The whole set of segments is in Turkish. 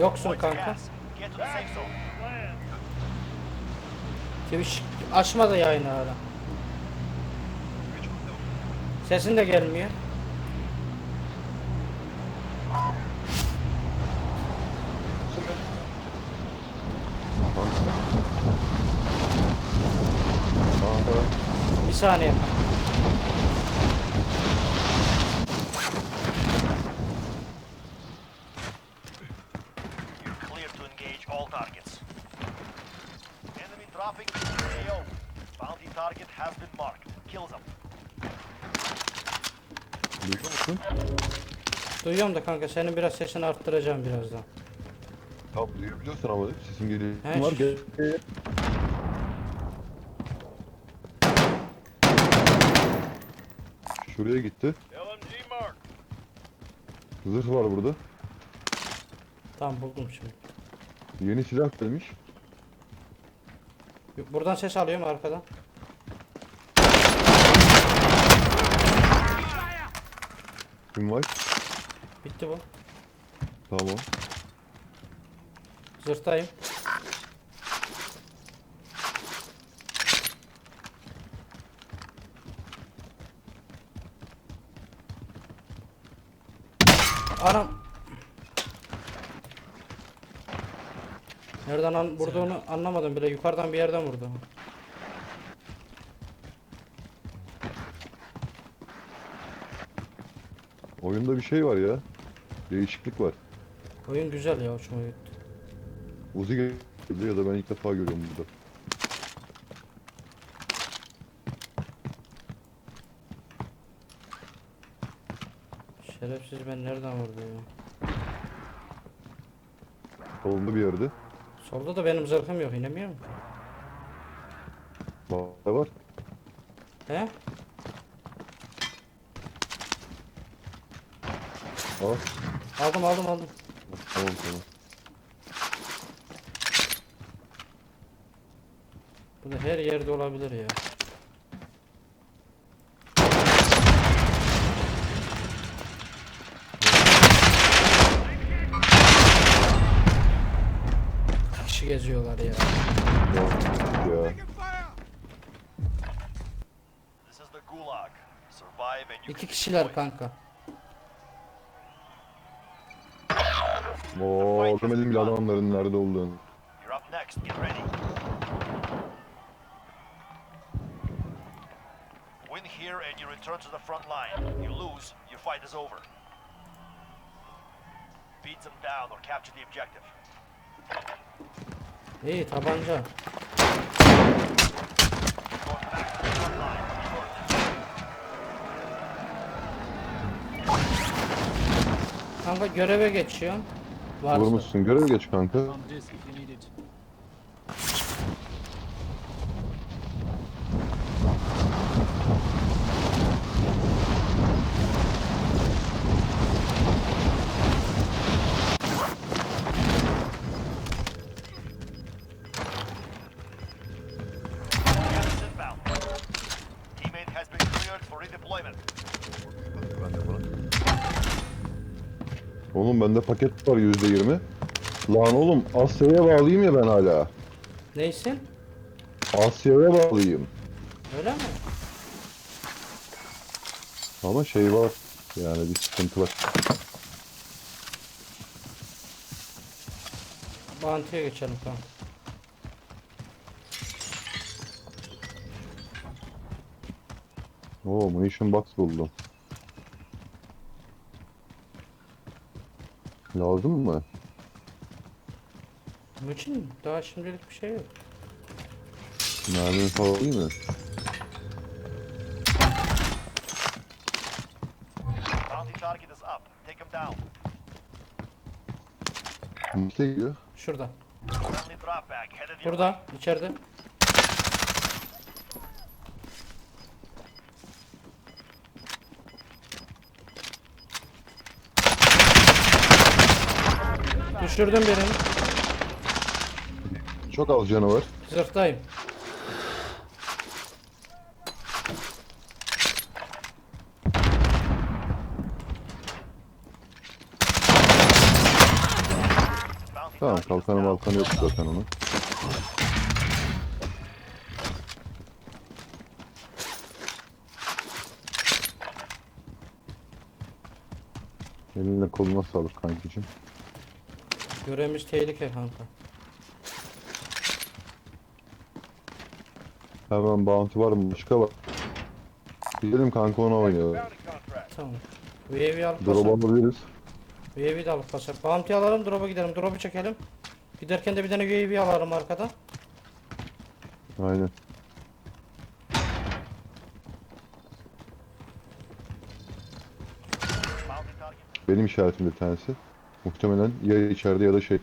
Yoksun kanka. Twitch açma da yayını hala. Sesin de gelmiyor. Bir saniye. You're clear to engage all targets. Enemy dropping into the AO. Bounty target has been marked. Kill them. Duyuyor musun? Duyuyorum da kanka senin biraz sesini arttıracağım birazdan. Tamam duyabiliyorsun ama sesin geliyor. He, Var gel. Şuraya gitti. Zırh var burada. Tamam buldum şimdi. Yeni silah gelmiş. Buradan ses alıyorum arkadan. Kim var? Bitti bu. Tamam. Zırhtayım. Anam. Nereden an vurduğunu anlamadım bile. Yukarıdan bir yerden vurdu. Oyunda bir şey var ya. Değişiklik var. Oyun güzel ya hoşuma gitti. Uzi geldi ya da ben ilk defa görüyorum burada. Şerefsiz ben nereden vurdu ya? Solunda bir yerde. Solda da benim zırhım yok inemiyor mu? Var. var. He? Al. Aldım aldım aldım. Tamam tamam. Bu da her yerde olabilir ya. Kişi geziyorlar ya. İki kişiler kanka. Oo, görmedim bile adamların nerede olduğunu. You're up next. Get ready. Win here and you return to the front line. You lose, your fight is over. Beat them down or capture the objective. İyi tabanca. Kanka göreve geçiyorsun. Vurmuşsun. Görev geç kanka. Oğlum bende paket var yüzde yirmi. Lan oğlum Asya'ya bağlıyım ya ben hala. Neysin? Asya'ya bağlıyım. Öyle mi? Ama şey var. Yani bir sıkıntı var. Bounty'ye geçelim kanka. Oo munition box buldum. Lazım mı? Bunun için daha şimdilik bir şey yok. Mermi falan değil mi? Bounty target is up. Take him down. Nasıl gidiyor? Şurada. Friendly drop bag headed your way. Burada. içeride. Düşürdüm birini. Çok az canı var. Zırhtayım. Tamam kalkanı down. malkanı yok zaten onun. Eline koluna sağlık kankicim. Görevimiz tehlike kanka. Hemen bounty var mı? Başka var. Gidelim kanka ona oynayalım. Tamam. UAV alıp Drop basalım. alabiliriz. UAV de alıp basalım. Bounty alalım, drop'a gidelim. Drop'u çekelim. Giderken de bir tane UAV alalım arkadan. Aynen. Benim işaretim bir tanesi. Muhtemelen ya içeride ya da şey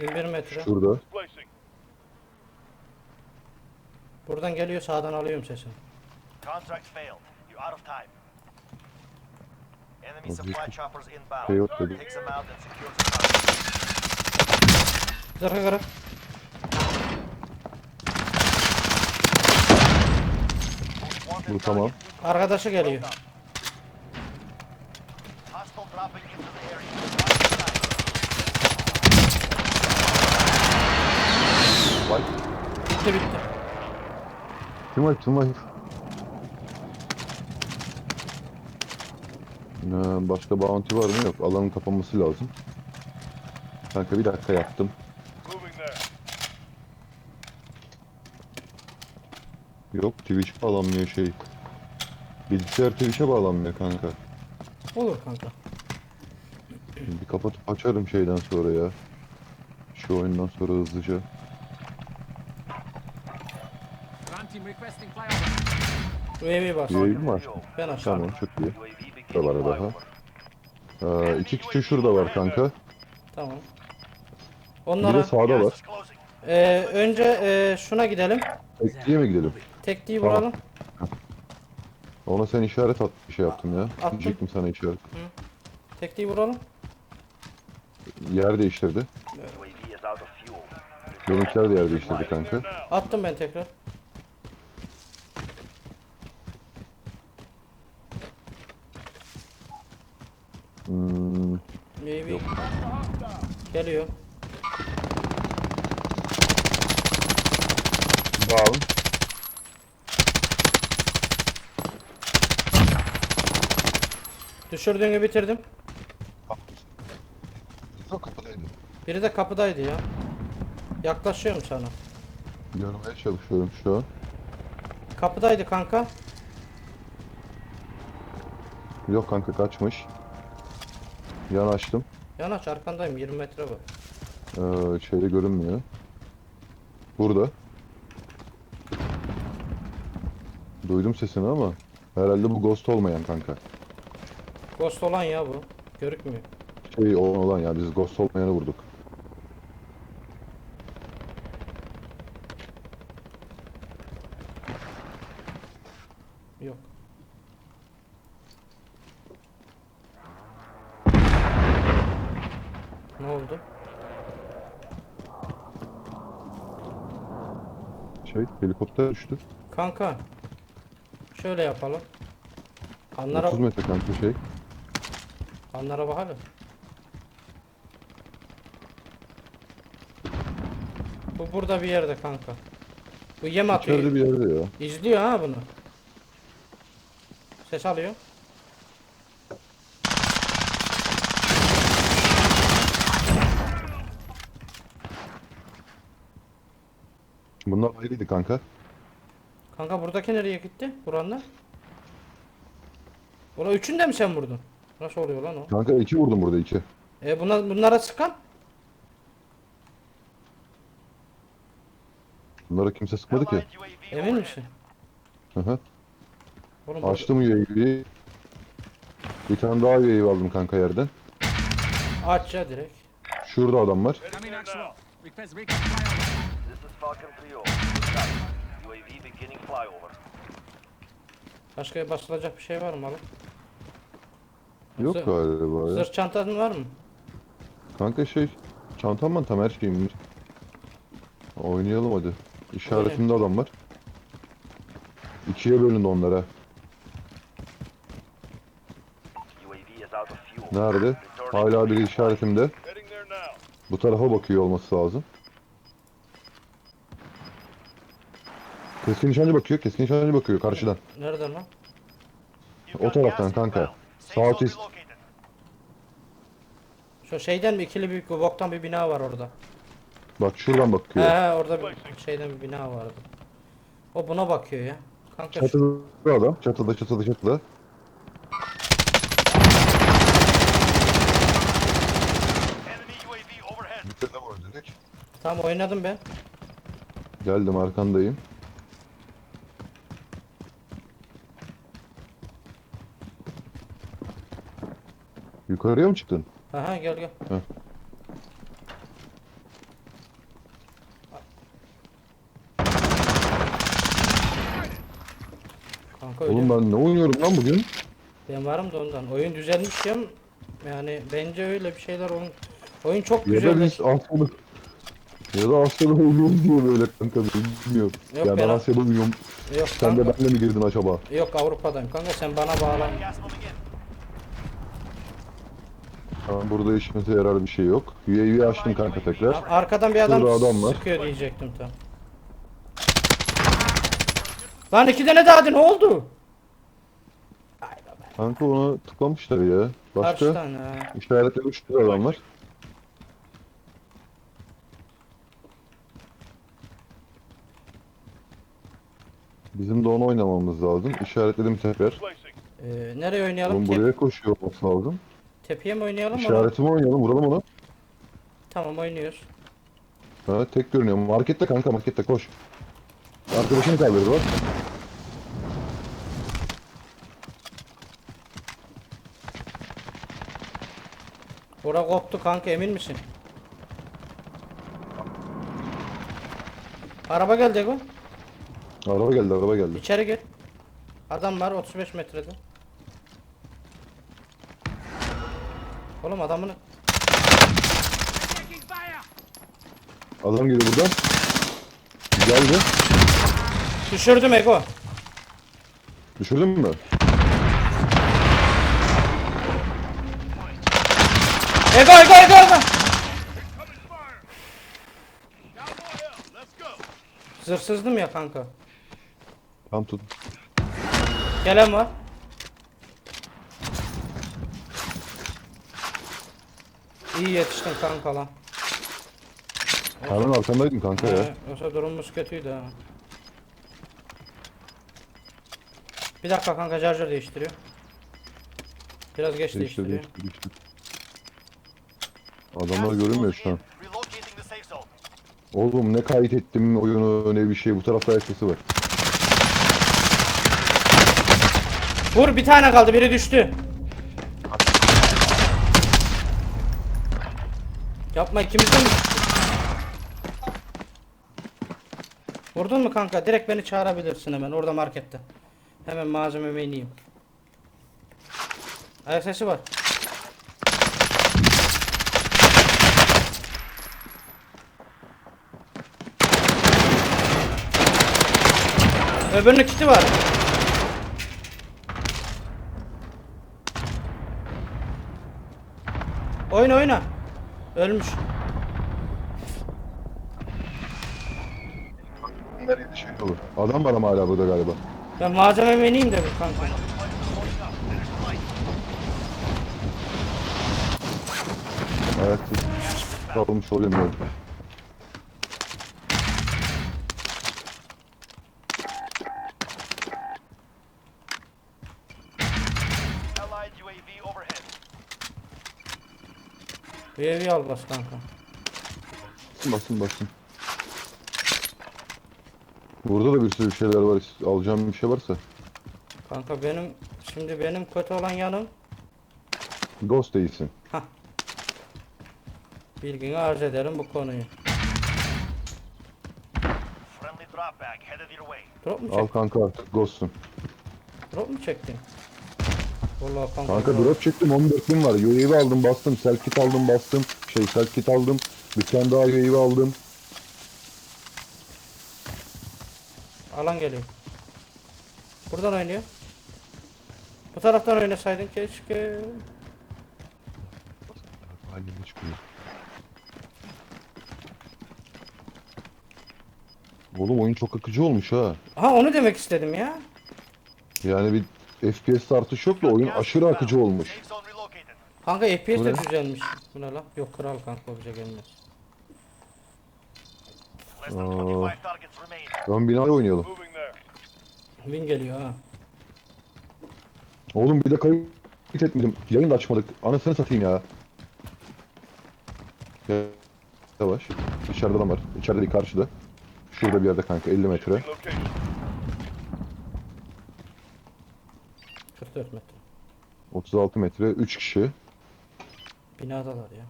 21 metre. şurada. Placing. Buradan geliyor sağdan alıyorum sesini. Contract failed. You're out of time. Enemy supply choppers inbound. Failed dedi. Them out and secure the target. Zırhı kırık. Wanted Bu tamam. target. Arkadaşı geliyor. Bitti bitti. Kim var kim var? Ee, başka bounty var mı? Yok. Alanın kapanması lazım. Kanka bir dakika yaptım. Yok Twitch bağlanmıyor şey. Bilgisayar Twitch'e bağlanmıyor kanka. Olur kanka. Bir kapatıp açarım şeyden sonra ya. Şu oyundan sonra hızlıca. UAV bas. UAV mi var? Ben aşağı. Tamam çok iyi. Şuralara daha. Ee, iki kişi şurada var kanka. Tamam. Bir Onlara de sağda var. Ee, önce ee, şuna gidelim. Ekliye mi gidelim? Tekliği Tamam. vuralım. Ona sen işaret at bir şey yaptım ya. Attım. Diyecektim sana işaret. Tekliği vuralım. Yer değiştirdi. Benimkiler de yer değiştirdi kanka. Attım ben tekrar. Hmm, UAV geliyor. Down. Düşürdüğünü bitirdim. Yok kapıdaydı. Biri de kapıdaydı ya. Yaklaşıyorum sana. Görmeye çalışıyorum şu an. Kapıdaydı kanka. Yok kanka kaçmış. Yanaştım. Yanaş arkandayım 20 metre var. Ee, şeyde görünmüyor. Burada. Duydum sesini ama herhalde bu ghost olmayan kanka. Ghost olan ya bu. Görükmüyor. Şey olan ya biz ghost olmayanı vurduk. Yok. Ne oldu? Şey helikopter düştü. Kanka. Şöyle yapalım. Kanlara, 30 metre kanka şey. kanlara bakalım. Bu burada bir yerde kanka. Bu yem atıyor. İçeride bir yerde ya. İzliyor ha bunu. Ses alıyor. Bunlar ayrıydı kanka. Kanka buradaki nereye gitti? Buranlar. Buna üçünü de mi sen vurdun? Nasıl oluyor lan o? Kanka iki vurdum burada iki. E buna, bunlara sıkan? Bunlara kimse sıkmadı ki. Emin misin? Hı hı. Oğlum Açtım UAV'yi. Bir tane daha UAV aldım kanka yerden. Aç ya direkt. Şurada adam var. Coming actual. Request recon flyover. This is Falcon 3-0. Good copy. UAV beginning flyover. Başka basılacak bir şey var mı oğlum? Yok Zırh- galiba ya. Zırh çantan var mı? Kanka şey çantam var tam her şeyim var. Oynayalım hadi. İşaretimde adam var. İkiye bölündü onlara. UAV is out of fuel. Nerede? Returning Hala to biri resupply. işaretimde. Heading there now. Bu tarafa bakıyor olması lazım. Keskin nişancı bakıyor, keskin nişancı bakıyor karşıdan. Nereden lan? O taraftan kanka. Southeast. Şu şeyden mi ikili büyük bir boktan bir bina var orada. Bak şuradan bakıyor. he orada bir şeyden bir bina vardı. O buna bakıyor ya. Kanka şu- Çatıda adam. Çatıda, çatıda, çatıda. Enemy UAV overhead. Bitirdim onu direkt. Tamam oynadım ben. Geldim arkandayım. Yukarıya mı çıktın? Aha gel gel. Heh. Kanka öyle Oğlum ben ne oynuyorum lan bugün? Ben varım da ondan. Oyun düzelmiş ya. Yani bence öyle bir şeyler oyun. Oyun çok Ya da güzel. biz Asya'da ya da Asya'da oynuyoruz diye böyle kanka bilmiyorum. Yok, ya ben ben- Asya'da oynuyorum. Yok Sen de kanka. benle mi girdin acaba? Yok Avrupa'dayım kanka sen bana bağlan. Gas moving in. Tamam burada işimize yarar bir şey yok. UAV açtım kanka tekrar. Arkadan bir adam, Şurada adam var. sıkıyor diyecektim tam. Lan iki tane daha ne oldu? Kanka onu tıklamışlar ya. Başka Karşıdan ha. işaretleri uçtu adamlar. Bizim de onu oynamamız lazım. İşaretledim tekrar. Ee, nereye oynayalım? Oğlum Tep- buraya koşuyor olması lazım. Tepeye mi oynayalım? ona? İşaretimi oynayalım, vuralım onu. Tamam oynuyoruz. Ha, tek görünüyor. Markette kanka, markette koş. Arkadaşını kaldırdı bak. Bura koptu kanka emin misin? Araba geldi Ego. Araba geldi, araba geldi. İçeri gir. Adam var 35 metrede. Oğlum adamını! Adam geliyor buradan. Geldi. düşürdüm Ego. Düşürdün mü? Ego Ego Ego Ego. Zırhsızdım ya kanka. Tam tut. Gelen var. İyi yetiştin kanka lan. Hemen arkandaydın kanka ya. Yoksa durumumuz kötüydü ha. Bir dakika kanka charger değiştiriyor. Biraz geç Değiştir, değiştiriyor. değiştir, değiştir. Adamlar görünmüyor şu an. Relocating the safe zone. Oğlum ne kayıt ettim oyunu ne bir şey. Bu tarafta ayak sesi var. Vur bir tane kaldı biri düştü. Yapma düştü? Vurdun mu kanka? Direkt beni çağırabilirsin hemen orada markette. Hemen malzememe ineyim. Ayak sesi var. Öbürünün kiti var. Oyna oyna. Ölmüş. Nereye şey olur. Adam var ama hala burada galiba. Ben malzememe ineyim de bir kanka. Sesi kalmış olamıyorum. Allied Bir evi al bas kanka. Basın basın. Burada da bir sürü şeyler var. Alacağım bir şey varsa. Kanka benim şimdi benim kötü olan yanım Ghost değilsin. bilgini arz ederim bu konuyu. Drop mu Al çektin? kanka artık Ghost'sun. Drop mu çektin? Vallahi kanka. Kanka drop- çektim 14 bin var. UAV aldım bastım. Self kit aldım bastım. Şey self kit aldım. Bir tane daha UAV aldım. Alan geliyor. Buradan oynuyor. Bu taraftan oynasaydın keşke. Halime çıkıyor. Oğlum oyun çok akıcı olmuş ha. Ha onu demek istedim ya. Yani bir FPS artış yok da oyun aşırı akıcı olmuş. Kanka FPS de düzelmiş. Bu ne lan? Yok kral kanka o bize gelmez. Less than. 25 targets remain. Ön binaya oynayalım. Win geliyor ha. Oğlum bir de kayıt etmedim. Yayın da açmadık. Anasını satayım ya. Ya- Yavaş. İçeride adam var. İçeride değil karşıda. Şurada bir yerde kanka 50 metre. Location. 44 metre. 36 metre. 3 kişi. Binadalar ya.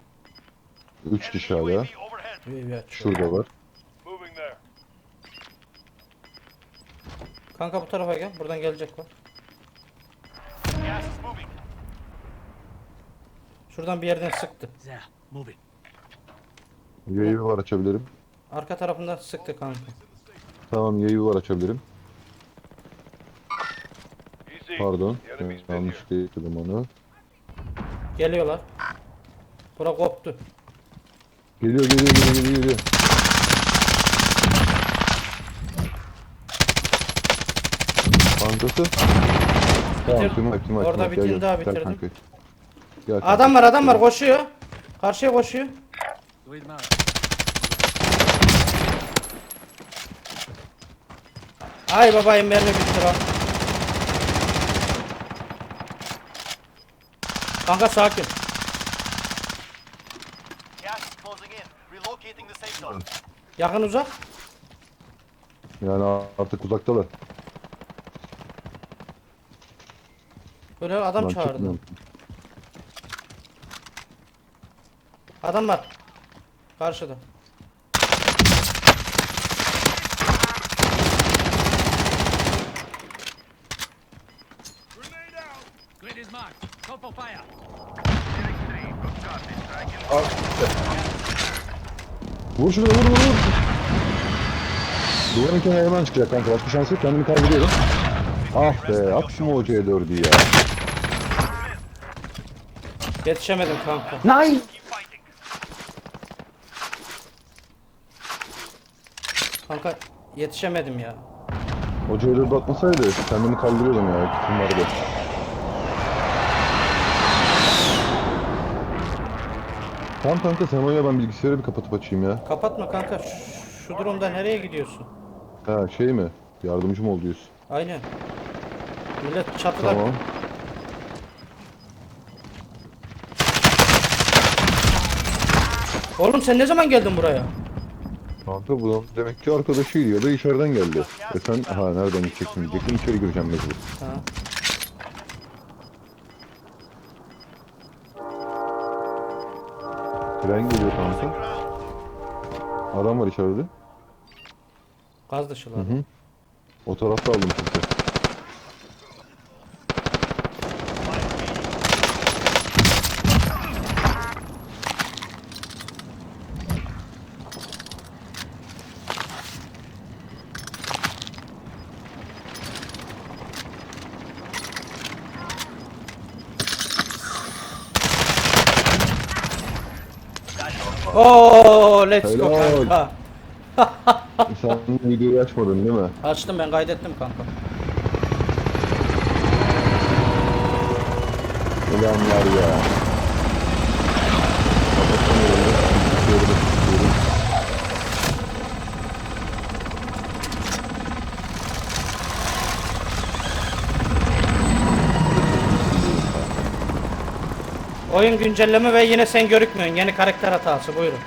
3 kişi hala. UAV açıyor. Şurada var. Kanka bu tarafa gel. Buradan gelecek var. Şuradan bir yerden sıktı. UAV var açabilirim. Arka tarafından sıktı kanka. Tamam UAV var açabilirim. Pardon. Yanlış değildim onu. Geliyorlar. Bura koptu. Geliyor geliyor geliyor geliyor. geliyor. Kankası. Tamam Bitir- tüm hepsini Orada bir gel, daha bitirdim. Gel. Adam var adam var koşuyor. Karşıya koşuyor. Ay babayım mermi bitti lan. Kanka sakin. Gas is closing in. Relocating the safe zone. Yakın uzak. Yani artık uzaktalar. Böyle adam Lan çağırdı. çıkmıyorum. Adam var. Karşıda. For fire. Vur şunu vur vur vur. Duvarın kenarından çıkacak kanka. Başka şans yok. Kendimi kaybediyorum. Ah be attım o C4'ü ya. Yetişemedim kanka. Fighting. Kanka yetişemedim ya. O C4'ü atmasaydı kendimi kaldırıyordum ya. Kitim vardı. Tamam kanka sen oyna ben bilgisayarı bir kapatıp açayım ya. Kapatma kanka. Şu, şu durumda nereye gidiyorsun? Ha şey mi? Yardımcım ol diyorsun. Aynen. Millet çatıda. Tamam. Oğlum sen ne zaman geldin buraya? Kanka bu demek ki arkadaşıydı ya da içeriden geldi. E sen ha nereden gideceksin diyecektim içeri gireceğim mecbur. Ha. Tren geliyor kanka. Adam var içeride. Gaz dışılar. Hı hı. O tarafta aldım sesi. Oo, let's go Helal. kanka. Sen videoyu açmadın değil mi? Açtım ben kaydettim kanka. Ulanlar ya. Oyun güncelleme ve yine sen görükmüyorsun. Yeni karakter hatası buyurun.